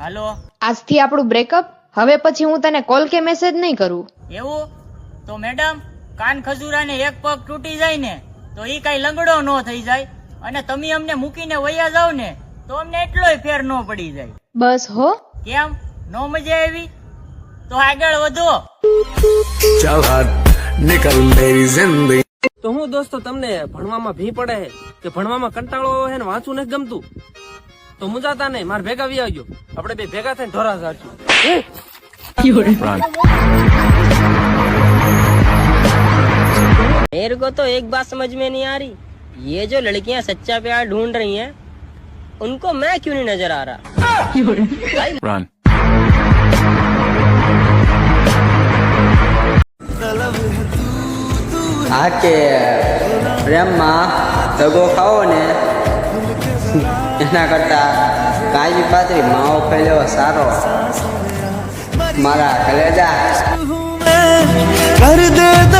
હાલો. આજથી આપણું બ્રેકઅપ હવે પછી હું તને કોલ કે મેસેજ નહીં કરું. એવું? તો મેડમ કાન ખજૂરાને એક પગ તૂટી જાય ને તો એ કાંઈ લંગડો ન થઈ જાય. અને તમે અમને મૂકીને વયા જાવ ને તો અમને એટલોય ફેર ન પડી જાય. બસ હો. કેમ? નો મજા આવી? તો આગળ વધો. તો હું દોસ્તો તમને ભણવામાં ભી પડે કે ભણવામાં કંટાળો હે ને વાંચવું નથી ગમતું? તો મુંજાતા નહીં મારે ભેગા વી આવજો આપણે બે ભેગા થઈને ઢોરા ઝાડશું मेरे को तो एक बात समझ में नहीं आ रही ये जो लड़कियां सच्चा प्यार ढूंढ रही हैं उनको मैं क्यों नहीं नजर आ रहा run હા કે પ્રેમમાં દગો ખાવો ને એના કરતાં કાજુ પાતરી માવો ફેલ્યો સારો. મારા કલેજા કર દે